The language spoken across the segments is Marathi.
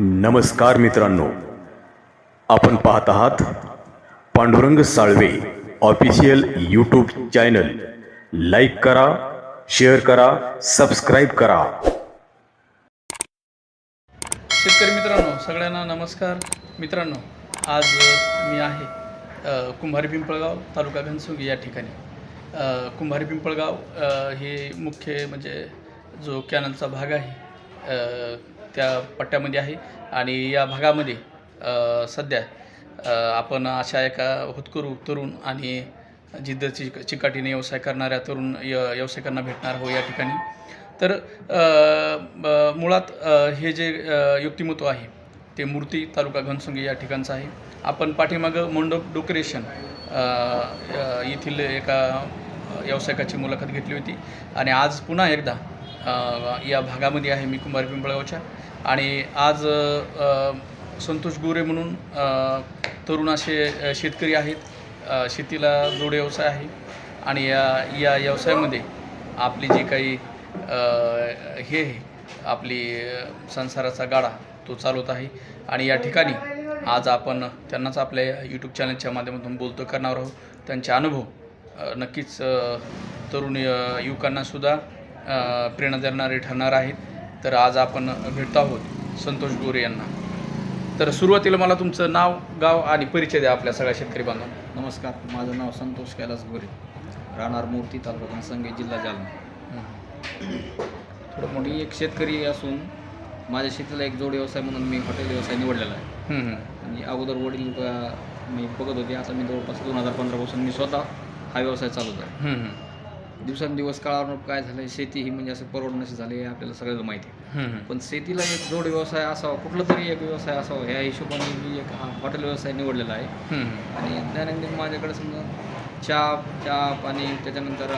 नमस्कार मित्रांनो. आपण पाहत आहात Pandurang Salve official YouTube channel. Like करा शेअर करा सबस्क्राईब करा. शेतकरी मित्रांनो सगळ्यांना नमस्कार. मित्रांनो आज मी आहे कुंभारी पिंपळगाव तालुका घनसुंगी या ठिकाणी. कुंभारी पिंपळगाव हे मुख्य म्हणजे जो कॅनलचा भाग आहे त्या पट्ट्यामध्ये आहे आणि या भागामध्ये सध्या आपण अशा एका हुतकरू तरुण आणि जिद्द चिक चिकाटीने व्यवसाय करणाऱ्या तरुण य व्यावसायिकांना भेटणार हो या ठिकाणी. तर ब- मुळात हे जे युक्तिमत्व आहे ते मूर्ती तालुका घनसुंगी या ठिकाणचं आहे. आपण पाठीमागं मंडप डेकोरेशन येथील एका व्यावसायिकाची मुलाखत घेतली होती. आणि आज पुन्हा एकदा या भागामध्ये आहे मी कुंभार पिंपळगावच्या. आणि आज संतोष गोरे म्हणून तरुण असे शेतकरी आहेत. शेतीला जोड व्यवसाय आहे. आणि या या व्यवसायामध्ये आपली जी काही हे आहे आपली संसाराचा गाडा तो चालवत आहे. आणि या ठिकाणी आज आपण त्यांनाच आपल्या यूट्यूब चॅनलच्या माध्यमातून बोलतो करणार आहोत. त्यांचे अनुभव नक्कीच तरुण युवकांनासुद्धा प्रेरणा देणारे ठरणार आहेत. तर आज आपण भेटतो आहोत संतोष गोरे यांना. तर सुरुवातीला मला तुमचं नाव गाव आणि परिचय द्या आपल्या सगळ्या शेतकरी बांधवांना. नमस्कार माझं नाव संतोष कैलास गोरे. राहणार मूर्ती तालुका घनसंगी जिल्हा जालना. थोडं मोठं एक शेतकरी असून माझ्या शेतीला एक जोड व्यवसाय म्हणून मी हॉटेल व्यवसाय निवडलेला आहे. आणि अगोदर वडील मी बघत होते. आता मी जवळपास दोन हजार पंधरापासून मी स्वतः हा व्यवसाय चालवत आहे. दिवसांदिवस काळानुसार काय झालं शेती ही म्हणजे असं परवडण्याची झाली हे आपल्याला सगळ्यांना माहिती आहे. पण शेतीला एक जोड व्यवसाय असावा कुठला तरी एक व्यवसाय असावा ह्या हिशोबाने मी एक हा हॉटेल व्यवसाय निवडलेला आहे. आणि दैनंदिन माझ्याकडे समजा चहा चहा पाणी त्याच्यानंतर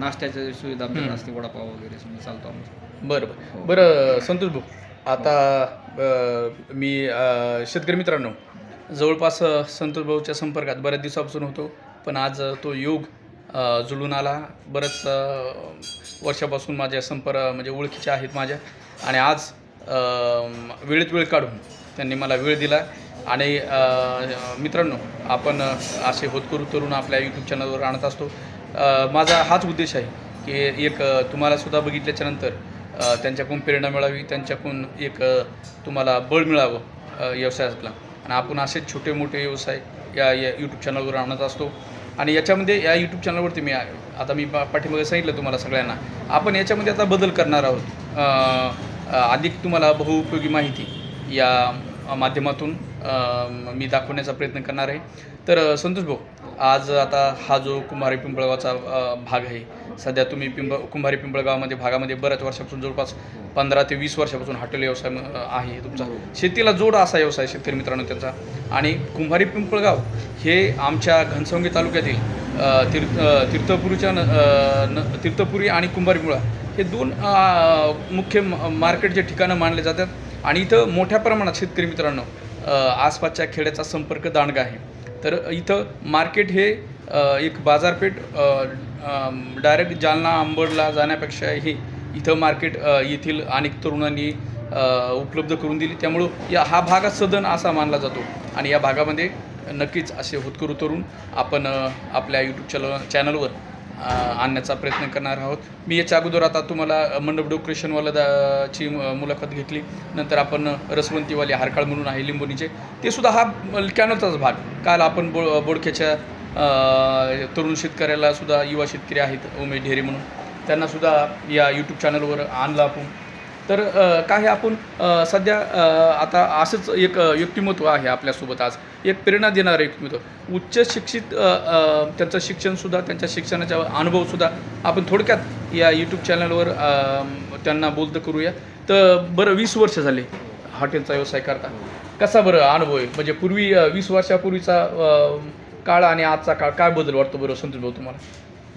नाश्त्याच्या सुविधा असते वडापाव वगैरे समजा चालतो आमचं. बरं बरं. बरं संतोष भाऊ आता अ, मी शेतकरी मित्रांनो जवळपास संतोष भाऊच्या संपर्कात बऱ्याच दिवसापासून होतो पण आज तो योग जुळून आला. बरंच वर्षापासून माझ्या संपर्क म्हणजे ओळखीच्या आहेत माझ्या. आणि आज वेळेत वेळ काढून त्यांनी मला वेळ दिला. आणि मित्रांनो आपण असे होतकरू तरुण आपल्या यूट्यूब चॅनलवर आणत असतो. माझा हाच उद्देश आहे की एक तुम्हालासुद्धा बघितल्याच्यानंतर त्यांच्याकडून प्रेरणा मिळावी त्यांच्याकडून एक तुम्हाला बळ मिळावं व्यवसायातला. आणि आपण असेच छोटे मोठे व्यवसाय या या यूट्यूब चॅनलवर आणत असतो. आणि याच्यामध्ये या यूट्यूब चॅनलवरती मी आता मी पा पाठीमागे सांगितलं तुम्हाला सगळ्यांना. आपण याच्यामध्ये आता बदल करणार आहोत. अधिक तुम्हाला बहुउपयोगी माहिती या माध्यमातून मी दाखवण्याचा प्रयत्न करणार आहे. तर संतोष भाऊ आज आता हा जो कुंभारी पिंपळगावचा भाग आहे सध्या तुम्ही पिंप कुंभारी पिंपळगावामध्ये भागामध्ये बऱ्याच वर्षापासून जवळपास पंधरा ते वीस वर्षापासून हॉटेल व्यवसाय आहे तुमचा. शेतीला जोड असा व्यवसाय शेतकरी मित्रांनो त्यांचा. आणि कुंभारी पिंपळगाव हे आमच्या घनसंगी तालुक्यातील तीर्थ तीर्थपुरीच्या न- तीर्थपुरी आणि कुंभारीमुळा हे दोन मुख्य म- मार्केटचे ठिकाणं मानले जातात. आणि इथं मोठ्या प्रमाणात शेतकरी मित्रांनो आसपासच्या खेड्याचा संपर्क दांडगा आहे. तर इथं मार्केट हे एक बाजारपेठ डायरेक्ट जालना अंबडला जाण्यापेक्षाही इथं मार्केट येथील अनेक तरुणांनी उपलब्ध करून दिली. त्यामुळं या हा भाग सदन असा मानला जातो. आणि या भागामध्ये नक्कीच असे होतकरू तरुण आपण आपल्या यूट्यूब चॅनल चॅनलवर आणण्याचा प्रयत्न करणार आहोत. मी याच्या अगोदर आता तुम्हाला मंडप डोक्रेशनवालाची दा ची मुलाखत घेतली. नंतर आपण रसवंतीवाले हारकाळ म्हणून आहे लिंबोनीचे ते सुद्धा हा कॅनलचाच भाग. काल आपण बो बोडक्याच्या तरुण शेतकऱ्याला सुद्धा युवा शेतकरी आहेत उमेश ढेरे म्हणून. त्यांनासुद्धा या यूट्यूब चॅनलवर आणलं आपण. तर काय आपण सध्या आता असंच एक व्यक्तिमत्व आहे आपल्यासोबत आज. एक प्रेरणा देणारं व्यक्तिमत्व. उच्च शिक्षित त्यांचं शिक्षणसुद्धा त्यांच्या शिक्षणाचा अनुभवसुद्धा आपण थोडक्यात या यूट्यूब चॅनलवर त्यांना बोलतं करूया. तर बरं वीस वर्ष झाले हॉटेलचा व्यवसाय करता. कसा बरं अनुभव आहे? म्हणजे पूर्वी वीस वर्षापूर्वीचा काळ आणि आजचा काळ काय बदल वाटतो बरं संतोष भाऊ तुम्हाला?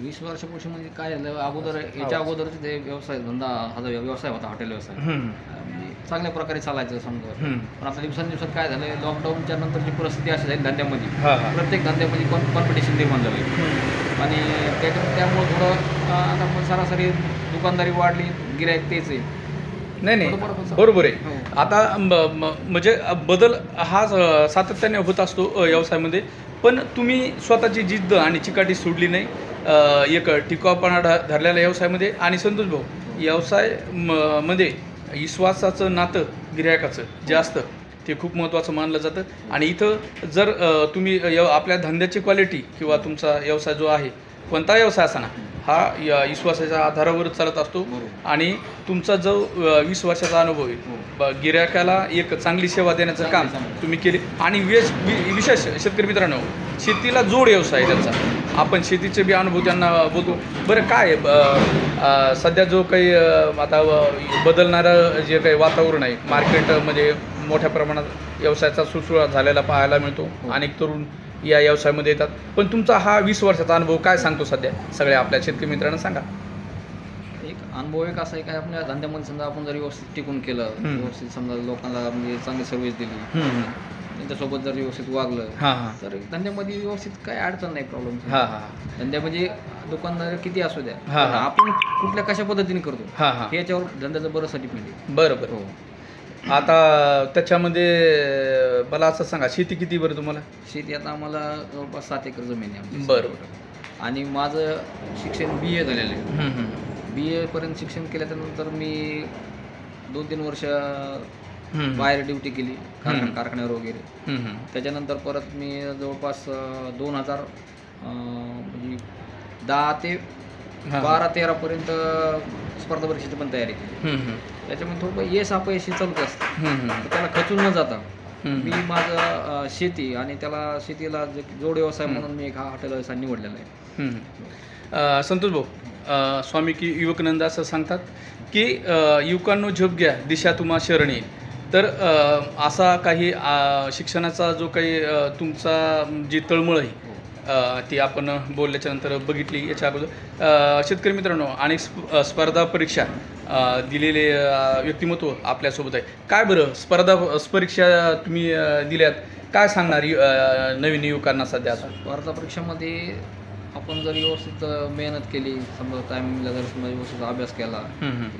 वीस वर्षापासून म्हणजे काय झालं अगोदर याच्या अगोदरच ते व्यवसाय धंदा हा जो व्यवसाय होता हॉटेल व्यवसाय. म्हणजे चांगल्या प्रकारे चालायचं समजा. पण आता दिवसांदिवसात काय झालं लॉकडाऊनच्या नंतरची परिस्थिती अशी झाली धंद्यामध्ये. प्रत्येक धंद्यामध्ये कॉन कॉम्पिटिशन निर्माण झाली. आणि त्याच्या त्यामुळं थोडं आता सरासरी दुकानदारी वाढली गिरायक तेच आहे. नाही नाही. बरोबर आहे. हो. आता म्हणजे बदल हा सातत्याने होत असतो व्यवसायामध्ये. पण तुम्ही स्वतःची जिद्द आणि चिकाटी सोडली नाही. एक टिकावपणा ध- धरलेल्या व्यवसायामध्ये आणि संतोष भाऊ व्यवसाय म- मध्ये विश्वासाचं नातं गिरायकाचं जे असतं ते खूप महत्त्वाचं मानलं जातं. आणि इथं जर तुम्ही य- आपल्या धंद्याची क्वालिटी किंवा तुमचा व्यवसाय जो आहे कोणता व्यवसाय असाना हा या विश्वासाच्या आधारावरच चालत असतो. आणि तुमचा जो वीस वर्षाचा अनुभव आहे हो. गिरायकाला एक चांगली सेवा देण्याचं काम. तुम्ही केले आणि विशेष वि- विशेष शेतकरी मित्रांनो शेतीला जोड व्यवसाय आहे त्यांचा आपण शेतीचे बी अनुभव त्यांना बोलतो बरं काय सध्या जो काही आता बदलणारं जे काही वातावरण आहे मार्केटमध्ये मोठ्या प्रमाणात व्यवसायाचा सुसुळा झालेला पाहायला मिळतो अनेक तरुण या व्यवसायामध्ये येतात. पण तुमचा हा वीस वर्षाचा अनुभव काय सांगतो सध्या? सगळ्या आपल्या शेतकरी मित्रांना सांगा. एक अनुभव एक असा आहे काय आपल्या धंद्यामध्ये समजा आपण जर व्यवस्थित टिकून केलं. व्यवस्थित समजा लोकांना म्हणजे चांगली सर्व्हिस दिली त्यांच्यासोबत जर व्यवस्थित वागलं तर धंद्यामध्ये व्यवस्थित काय अडचण नाही प्रॉब्लेम हां हां धंद्या म्हणजे दुकानदार किती असू द्या. आपण कुठल्या कशा पद्धतीने करतो याच्यावर धंद्याचं बरं बरं. हो. आता त्याच्यामध्ये मला असं सांगा शेती किती बरं तुम्हाला शेती आता आम्हाला जवळपास सात एकर जमीन आहे आमची. बरं बरं आणि माझं शिक्षण बी ए झालेलं आहे. बी एपर्यंत शिक्षण केल्यानंतर मी दोन तीन वर्ष. बाहेर ड्युटी केली कारखान. कारखान्यावर वगैरे. त्याच्यानंतर परत मी जवळपास दोन हजार म्हणजे दहा ते. बारा तेरापर्यंत स्पर्धा परीक्षेची पण तयारी केली त्याच्यामध्ये थोडं यश अपयशी चालूच असतं. तर त्याला खचून न जाता. मी माझं शेती आणि त्याला शेतीला जोड व्यवसाय म्हणून मी एक हा हॉटेल व्यवसाय निवडलेला आहे. संतोष भाऊ स्वामी की युवकनंद असं सांगतात की युवकांनो झोप घ्या दिशा तुम्हा शरणी तर अ, असा काही शिक्षणाचा जो काही तुमचा जी तळमळ आहे ती आपण बोलल्याच्या नंतर बघितली याच्या अगोदर. शेतकरी मित्रांनो आणि स्पर्धा परीक्षा दिलेले व्यक्तिमत्व आपल्यासोबत आहे. काय बरं स्पर्धा परीक्षा तुम्ही दिल्यात? काय सांगणार नवीन युवकांना सध्या स्पर्धा परीक्षामध्ये आपण जर व्यवस्थित मेहनत केली समजा टायमिंगला जर समजा व्यवस्थित अभ्यास केला.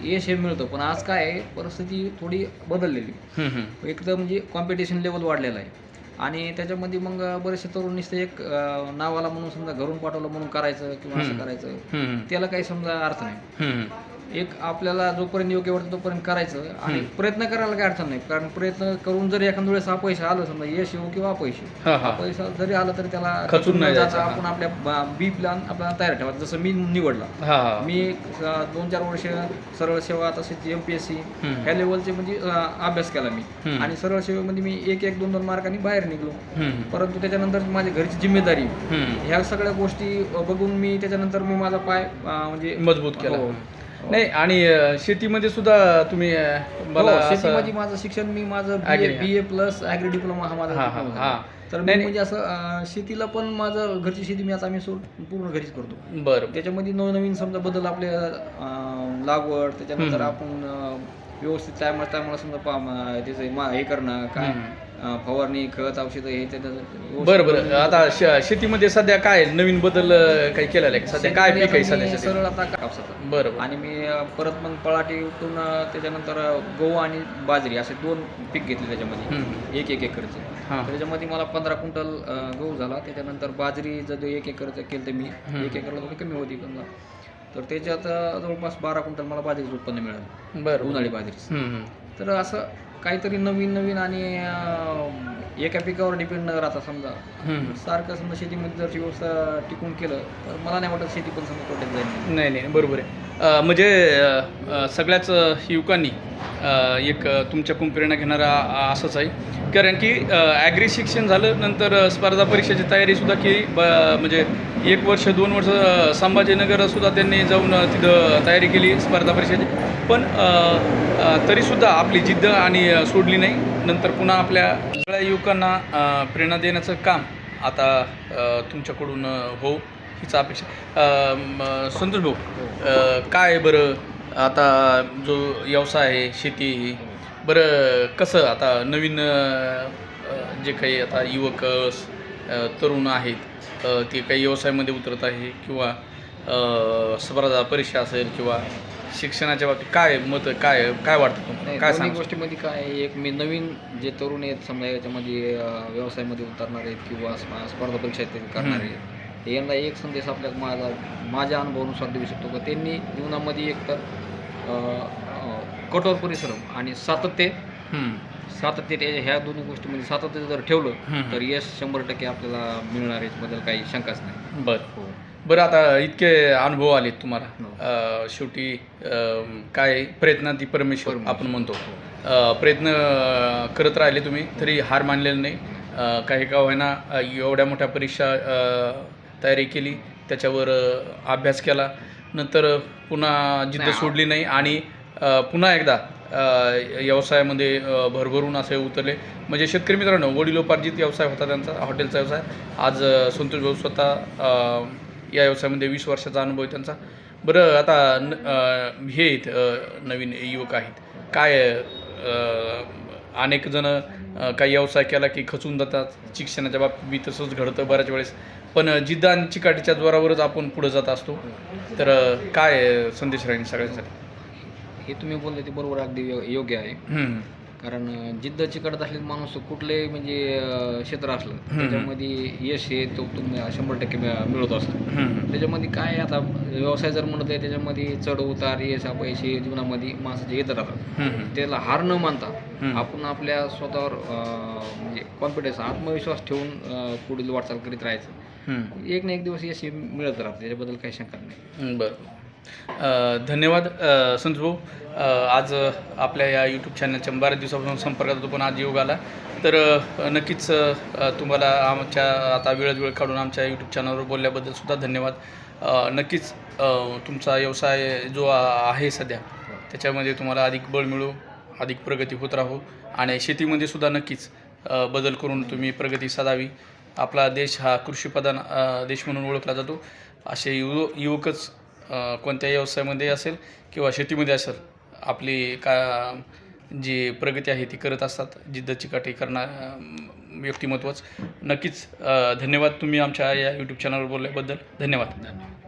यश हे मिळतं. पण आज काय परिस्थिती थोडी बदललेली. एक तर म्हणजे कॉम्पिटिशन लेवल वाढलेलं आहे. आणि त्याच्यामध्ये मग बरेचसे तरुण नुसते एक नावाला म्हणून समजा घरून पाठवलं म्हणून करायचं किंवा असं. करायचं त्याला काही समजा अर्थ नाही. एक आपल्याला जोपर्यंत योग्य वाटतं तोपर्यंत करायचं आणि. प्रयत्न करायला काही अडचण नाही कारण प्रयत्न करून जर एखाद्या वेळेस अपयश आलं समजा यश येऊ किंवा अपयश हा हा पैसा जरी आला तरी त्याला खचून नाही जाता जायचं, हा. आपण आपल्या बी प्लॅन आपल्याला तयार ठेवायचं जसं मी निवडला हा हा मी एक, अं, दोन चार वर्ष सरळ सेवा तसेच एम पी एस सी हम्म. ह्या लेवलचे म्हणजे अं, अभ्यास केला मी हम्म. आणि सरळ सेवेमध्ये मी एक एक दोन दोन मार्कांनी बाहेर निघलो हम्म, परंतु त्याच्यानंतर माझी घरची जिम्मेदारी हम्म. ह्या सगळ्या गोष्टी बघून मी त्याच्यानंतर मी माझा पाय अं, म्हणजे मजबूत केला हो. नाही आणि अ, शेतीमध्ये सुद्धा तुम्ही अ, मला हो, असं- शेतीमध्ये माझं शिक्षण मी माझं Agri, B A plus agri diploma हा माझा हा, हा, diploma हा. झाला. तर मी नाही, म्हणजे असं अं, शेतीला पण माझं घरची शेती मी आता मी सोड पूर्ण घरीच करतो बरं त्याच्यामध्ये नवनवीन समजा बदल आपले अं, लागवड त्याच्यानंतर हम्म. आपण अं, व्यवस्थित टायमा टायमाला समजा पा म- त्याचं मा- हे करणं काय हम्म. फवारणी खत औषधं हे त्याचं बरं बरं. आता श- शेतीमध्ये सध्या काय नवीन बदल अ, काही केलेला आहे का? सध्या काय पीक आहे आता सध्या मी? सरळ आता कापसाचं बरं बरं. आणि मी अं, परत मग पळाटी उठून अं, त्याच्यानंतर अं, गहू आणि बाजरी असे दोन पीक घेतले त्याच्यामध्ये. हम्म. एक एक एकरचे. हां. त्याच्यामध्ये मला पंधरा क्विंटल अं, गहू झाला. त्याच्यानंतर बाजरी जर एक एकरचं केलं तर मी. एक एकरला थोडी कमी होती समजा. तर त्याच्यात अं, जवळपास बारा क्विंटल मला बाजरीचं उत्पन्न मिळालं. बरं उन्हाळी बाजरी हम्म, हम्म. तर असं काहीतरी नवीन नवीन आणि एका पिकावर डिपेंड न राहता समजा. सारखं समजा शेतीमध्ये जर व्यवस्था टिकून केलं तर मला नाही वाटत शेती पण समजा तोट्यात जाईल. नाही नाही बरोबर आहे. म्हणजे सगळ्याच युवकांनी एक तुमच्याकडून प्रेरणा घेणारा असंच आहे. कारण की ॲग्री शिक्षण झालं नंतर स्पर्धा परीक्षेची तयारीसुद्धा केली. ब म्हणजे एक वर्ष दोन वर्ष संभाजीनगरसुद्धा त्यांनी जाऊन तिथं तयारी केली स्पर्धा परीक्षेची. पण तरीसुद्धा आपली जिद्द आणि सोडली नाही. नंतर पुन्हा आपल्या सगळ्या युवकांना प्रेरणा देण्याचं काम आता तुमच्याकडून हो हीच अपेक्षा. संतोष भाऊ काय बरं आता जो व्यवसाय आहे शेती बरं कसं आता नवीन जे काही आता युवक तरुण आहेत ते काही व्यवसायामध्ये उतरत आहे किंवा स्पर्धा परीक्षा असेल किंवा शिक्षणाच्या बाबतीत काय मत काय काय वाटतं तुम्हाला? काय सांग गोष्टीमध्ये काय एक मी नवीन जे तरुण आहेत समजा याच्यामध्ये व्यवसायामध्ये उतरणार आहेत किंवा स्प- स्पर्धा परीक्षा करणार आहेत. यांना एक संदेश आपल्या माझा माझ्या अनुभवानुसार देऊ शकतो का? त्यांनी जीवनामध्ये एकतर कठोर परिश्रम आणि सातत्य. सातत्य ते- ह्या दोन्ही गोष्टीमध्ये सातत्य जर ठेवलं हम्म. तर यश शंभर टक्के आपल्याला मिळणार आहे याच्याबद्दल काही शंकाच नाही. बरं. हो. बरं आता इतके अनुभव आलेत तुम्हाला. हो. अं, शेवटी अं, काय प्रयत्नांती परमेश्वर परमेश्वर. आपण म्हणतो. अं, प्रयत्न अं, करत राहिले तुम्ही तरी हार मानलेलं नाही. अं, काही का होईना अं, एवढ्या मोठ्या परीक्षा अं, तयारी केली त्याच्यावर अं, अभ्यास केला. नंतर पुन्हा जिद्द नाही, सोडली नाही आणि पुन्हा एकदा व्यवसायामध्ये भरभरून असे उतरले. म्हणजे शेतकरी मित्रांनो वडिलोपार्जित व्यवसाय होता त्यांचा हॉटेलचा व्यवसाय. आज संतोष भाऊ स्वतः या व्यवसायामध्ये वीस वर्षाचा अनुभव आहे त्यांचा. बरं आता न हे आहेत नवीन युवक आहेत. काय अनेक जण काही व्यवसाय केला की खचून जातात. शिक्षणाच्या बाबतीत तसंच घडतं बऱ्याच वेळेस. पण जिद्द आणि चिकाटीच्या जोरावरच आपण पुढे जात असतो. तर काय संदेश राहील सगळ्यांसाठी? हे तुम्ही बोलले ते बरोबर अगदी यो- योग्य आहे. कारण जिद्द चिकटत असलेला माणूस कुठलेही म्हणजे अं, क्षेत्र असलं त्याच्यामध्ये यश हे तो तुम्ही शंभर टक्के मिळ- मिळत असतो. त्याच्यामध्ये काय आता व्यवसाय जर म्हणत आहे त्याच्यामध्ये चढ उतार यश अपयश जीवनामध्ये माणसाचे येत राहतात. त्याला हार न मानता. आपण आपल्या स्वतःवर अं, म्हणजे कॉन्फिडन्स आत्मविश्वास ठेवून अं, पुढील वाटचाल करीत राहायचं. एक ना एक दिवस यश हे मिळत राहतं त्याच्याबद्दल काही शंका नाही बरं धन्यवाद. संत भाऊ. आज आपल्या या यूट्यूब चॅनलच्या बऱ्याच दिवसापासून संपर्कात होतो पण आज योग आला. तर नक्कीच तुम्हाला आमच्या आता वेळात वेळ काढून आमच्या यूट्यूब चॅनलवर बोलल्याबद्दल सुद्धा धन्यवाद. नक्कीच तुमचा व्यवसाय जो आहे सध्या त्याच्यामध्ये तुम्हाला अधिक बळ मिळू अधिक प्रगती होत राहू आणि शेतीमध्ये सुद्धा नक्कीच बदल करून तुम्ही प्रगती साधावी. आपला देश हा कृषीप्रधान देश म्हणून ओळखला जातो. असे युव युवकच कोणत्याही व्यवसायामध्ये असेल किंवा शेतीमध्ये असेल आपली का जी प्रगती आहे ती करत असतात जिद्द चिकाटी करणार व्यक्तिमत्वच. नक्कीच धन्यवाद तुम्ही आमच्या या यूट्यूब चॅनलवर बोलल्याबद्दल. धन्यवाद. धन्यवाद.